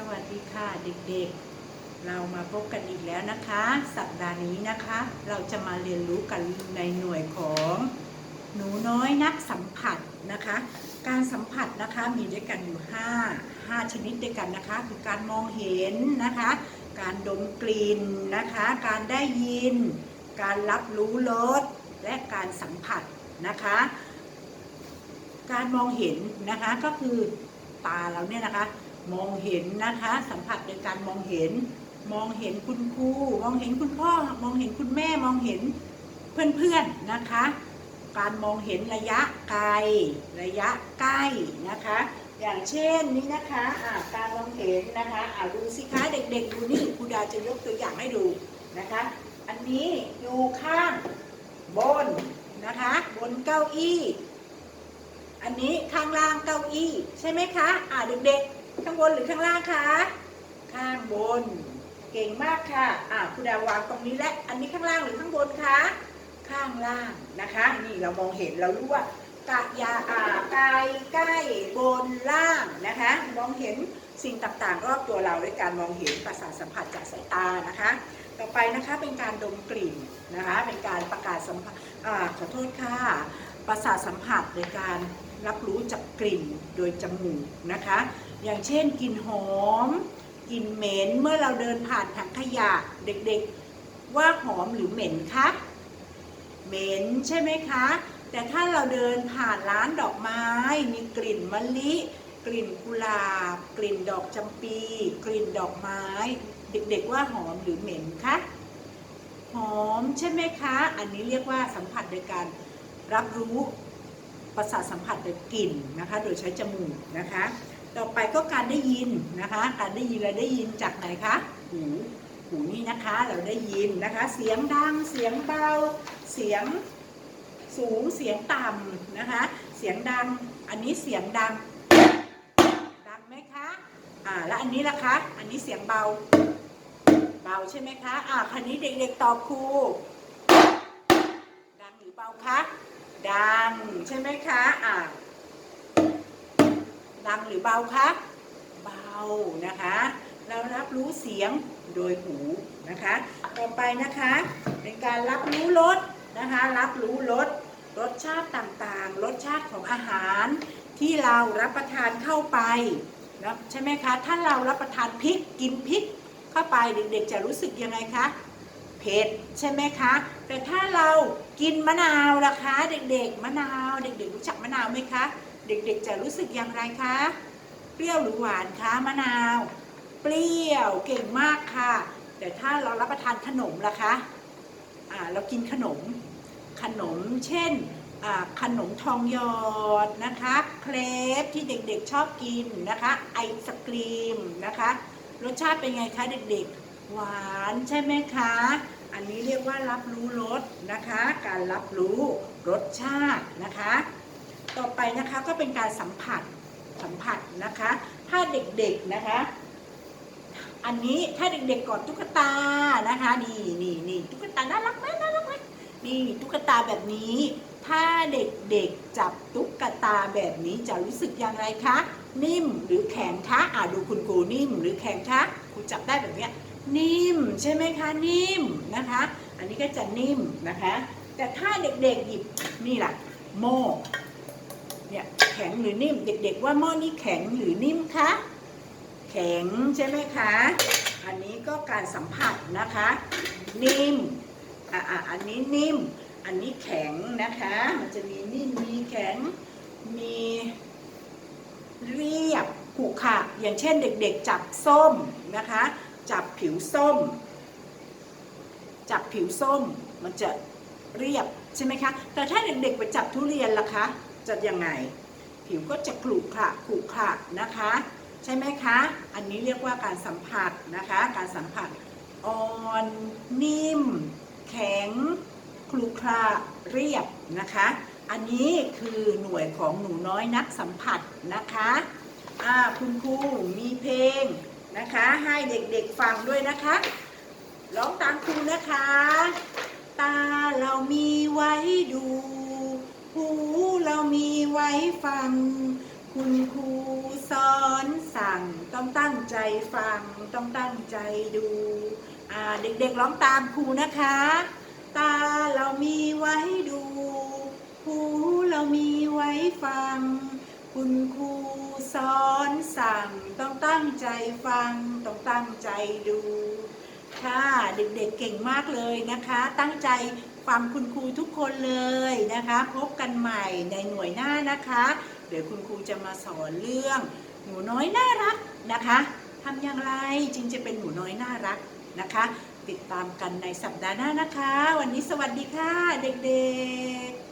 สวัสดีค่ะเด็กๆ เรามาพบกันอีกแล้วนะคะ สัปดาห์นี้นะคะ เราจะมาเรียนรู้กันในหน่วยของหนูน้อยนักสัมผัสนะคะ การสัมผัสนะคะมีด้วยกันอยู่ 5 5 ชนิดด้วยกันนะคะ คือการมองเห็นนะคะ การดมกลิ่นนะคะ การได้ยิน การรับรู้รสและการสัมผัสนะคะ การมองเห็นนะคะก็คือตาเราเนี่ยนะคะ มองเห็นนะคะ สัมผัสโดยการมองเห็น มองเห็นคุณครูมองเห็นคุณพ่อ มองเห็นคุณแม่มองเห็นเพื่อนๆนะคะ การมองเห็นระยะไกล ระยะใกล้นะคะ อย่างเช่นนี้นะคะอ่าการมองเห็นนะคะอ่าดูสิคะเด็กๆดูนี่ครูดาจะยกตัวอย่างให้ดูนะคะ อันนี้อยู่ข้างบนนะคะ บนเก้าอี้ อันนี้ข้างล่างเก้าอี้ ใช่ไหมคะ อ่าเด็กๆ ข้างบนหรือข้างล่างคะข้างบน เก่งมากค่ะอ่าคุณดาวางตรงนี้และอันนี้ข้างล่างหรือข้างบนคะข้างล่างนะคะ นี่เรามองเห็นเรารู้ว่ากะยาอ่ากายใกล้บนล่างนะคะ มองเห็นสิ่งต่างๆ รอบตัวเราด้วยการมองเห็นประสาทสัมผัสจากสายตานะคะ ต่อไปนะคะเป็นการดมกลิ่นนะคะ เป็นการประกาศสัมผัสอ่าขอโทษค่ะ ประสาทสัมผัสในการรับรู้จากกลิ่นโดยจมูกนะคะ อย่างเช่นกลิ่นหอมกลิ่นเหม็นเมื่อเราเดินผ่านถังขยะเด็กๆ ว่าหอมหรือเหม็นคะเหม็นใช่ไหมคะ แต่ถ้าเราเดินผ่านร้านดอกไม้ มีกลิ่นมะลิ กลิ่นกุหลาบ กลิ่นดอกจำปี กลิ่นดอกไม้ เด็กๆว่าหอมหรือเหม็นคะหอมใช่ไหมคะ อันนี้เรียกว่าสัมผัสโดยการ รับรู้ประสาทสัมผัสโดยกลิ่นนะคะ โดยใช้จมูกนะคะ ต่อไปก็การได้ยินนะคะ การได้ยินเราได้ยินจากไหนคะ หู หูนี่นะคะเราได้ยินนะคะ เสียงดัง เสียงเบา เสียงสูง เสียงต่ำนะคะ เสียงดัง อันนี้เสียงดัง ดังไหมคะ อ่า แล้วอันนี้ล่ะคะ อันนี้เสียงเบา เบาใช่ไหมคะ อ่าคันนี้เด็กๆตอบครู ดังหรือเบาคะ ดังใช่ไหมคะอ่าดังหรือเบาคะเบานะคะ เรารับรู้เสียงโดยหูนะคะ ต่อไปนะคะเป็นการรับรู้รสนะคะ รับรู้รสรสชาติต่างๆ รสชาติของอาหารที่เรารับประทานเข้าไปนะใช่ไหมคะ ถ้าเรารับประทานพริกกินพริกเข้าไปเด็กๆจะรู้สึกยังไงคะ เผ็ดใช่ไหมคะ แต่ถ้าเรากินมะนาวล่ะคะ เด็กๆ มะนาว เด็กๆ รู้จักมะนาวไหมคะ เด็กๆ จะรู้สึกอย่างไรคะ เปรี้ยวหรือหวานคะมะนาว เปรี้ยวเก่งมากค่ะ แต่ถ้าเรารับประทานขนมล่ะคะอ่าเรากินขนม ขนมเช่นขนมทองหยอดนะคะ เครปที่เด็กๆชอบกินนะคะ ไอศกรีมนะคะ รสชาติเป็นไงคะเด็กๆ หวานใช่ไหมคะ อันนี้เรียกว่ารับรู้รสนะคะ การรับรู้รสชาตินะคะ ต่อไปนะคะก็เป็นการสัมผัสสัมผัสนะคะ ถ้าเด็กๆนะคะ อันนี้ถ้าเด็กๆกอดตุ๊กตานะคะนี่นี่นี่ตุ๊กตาน่ารักไหมน่ารักไหมนี่ตุ๊กตาแบบนี้ ถ้าเด็กๆจับตุ๊กตาแบบนี้จะรู้สึกอย่างไรคะ นิ่มหรือแข็งคะอ่าดูคุณครูนิ่มหรือแข็งคะครูจับได้แบบเนี้ย นิ่มใช่ไหมคะนิ่มนะคะ อันนี้ก็จะนิ่มนะคะ แต่ถ้าเด็กๆหยิบนี่แหละโม่เนี่ยแข็งหรือนิ่ม เด็ก ๆ ว่าหม้อนี้แข็งหรือนิ่มคะแข็งใช่ไหมคะ อันนี้ก็การสัมผัสนะคะ นิ่มอะอะอันนี้นิ่ม อันนี้แข็งนะคะ มันจะมีนิ่มมีแข็งมีเรียบขรุขระอย่างเช่นเด็กๆจับส้มนะคะ ผิวส้ม จับผิวส้มมันจะเรียบใช่ไหมคะ แต่ถ้าเด็กๆไปจับทุเรียนล่ะคะ จะยังไง ผิวก็จะขรุขระขรุขระนะคะ ใช่ไหมคะ อันนี้เรียกว่าการสัมผัสนะคะ การสัมผัสอ่อนนิ่ม แข็งคลุคระเรียบนะคะ อันนี้คือหน่วยของหนูน้อยนักสัมผัสนะคะ อ่าคุณครูมีเพลง นะคะ ให้เด็กๆฟังด้วยนะคะร้องตามครูนะคะ ตาเรามีไว้ดู หูเรามีไว้ฟัง คุณครูสอนสั่ง ต้องตั้งใจฟัง ต้องตั้งใจดู เด็กๆร้องตามครูนะคะ ตาเรามีไว้ดู หูเรามีไว้ฟัง คุณครูสอนสั่งต้องตั้งใจฟังต้องตั้งใจดู ค่ะเด็กๆเก่งมากเลยนะคะ ตั้งใจฟังคุณครูทุกคนเลยนะคะ พบกันใหม่ในหน่วยหน้านะคะ เดี๋ยวคุณครูจะมาสอนเรื่อง หนูน้อยน่ารักนะคะทำอย่างไรจึงจะเป็นหนูน้อยน่ารักนะคะ ติดตามกันในสัปดาห์หน้านะคะ วันนี้สวัสดีค่ะ เด็กๆ